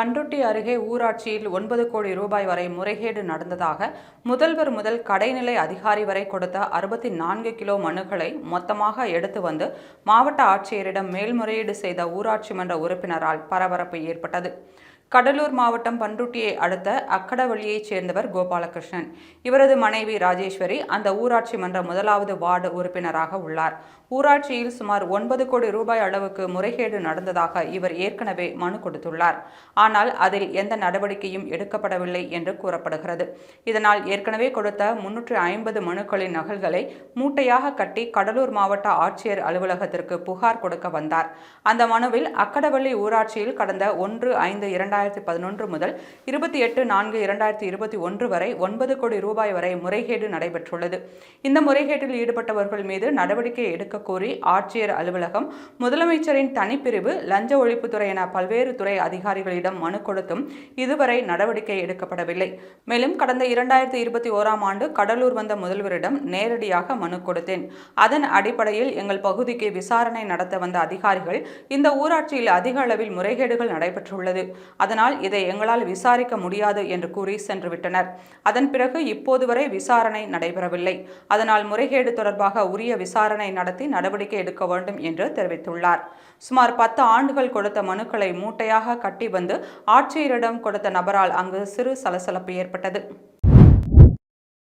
Panruti அருகே ஊராட்சியில் ஒன்பது கோடி ரூபாய் வரை முறைகேடு நடந்ததாக முதல்வர் முதல் கடைநிலை அதிகாரி வரை கொடுத்த அறுபத்தி நான்கு கிலோ மனுக்களை மொத்தமாக எடுத்து வந்து மாவட்ட ஆட்சியரிடம் மேல்முறையீடு செய்த ஊராட்சி மன்ற உறுப்பினரால் பரபரப்பு ஏற்பட்டது. கடலூர் மாவட்டம் பண்ருட்டியை அடுத்த அக்கடவள்ளியைச் சேர்ந்தவர் கோபாலகிருஷ்ணன். இவரது மனைவி ராஜேஸ்வரி அந்த ஊராட்சி மன்ற முதலாவது வார்டு உறுப்பினராக உள்ளார். ஊராட்சியில் சுமார் ஒன்பது கோடி ரூபாய் அளவுக்கு முறைகேடு நடந்ததாக இவர் ஏற்கனவே மனு கொடுத்துள்ளார். ஆனால் அதில் எந்த நடவடிக்கையும் எடுக்கப்படவில்லை என்று கூறப்படுகிறது. இதனால் ஏற்கனவே கொடுத்த முன்னூற்று ஐம்பது மனுக்களின் நகல்களை மூட்டையாக கட்டி கடலூர் மாவட்ட ஆட்சியர் அலுவலகத்திற்கு புகார் கொடுக்க வந்தார். அந்த மனுவில் அக்கடவள்ளி ஊராட்சியில் கடந்த ஒன்று ஐந்து இரண்டாயிரத்தி பதினொன்று முதல் இருபத்தி எட்டு நான்கு இரண்டாயிரத்தி இருபத்தி ஒன்று வரை ஒன்பது கோடி ரூபாய் வரை முறைகேடு நடைபெற்றுள்ளது. இந்த முறைகேட்டில் ஈடுபட்டவர்கள் மீது நடவடிக்கை எடுக்க கோரி ஆட்சியர் அலுவலகம் முதலமைச்சரின் தனிப்பிரிவு லஞ்ச ஒழிப்புத்துறை என பல்வேறு துறை அதிகாரிகளிடம் மனு கொடுத்தும் இதுவரை நடவடிக்கை எடுக்கப்படவில்லை. மேலும் கடந்த இரண்டாயிரத்தி இருபத்தி ஓராம் ஆண்டு கடலூர் வந்த முதல்வரிடம் நேரடியாக மனு கொடுத்தேன். அதன் அடிப்படையில் எங்கள் பகுதிக்கு விசாரணை நடத்த வந்த அதிகாரிகள் இந்த ஊராட்சியில் அதிக அளவில் முறைகேடுகள் நடைபெற்றுள்ளது. அதனால் இதை எங்களால் விசாரிக்க முடியாது என்று கூறி சென்றுவிட்டனர். அதன் பிறகு இப்போது வரை விசாரணை நடைபெறவில்லை. அதனால் முறைகேடு தொடர்பாக உரிய விசாரணை நடத்தி நடவடிக்கை எடுக்க வேண்டும் என்று தெரிவித்துள்ளார். சுமார் பத்து ஆண்டுகள் கொடுத்த மனுக்களை மூட்டையாக கட்டி வந்து ஆட்சியரிடம் கொடுத்த நபரால் அங்கு சிறு சலசலப்பு ஏற்பட்டது.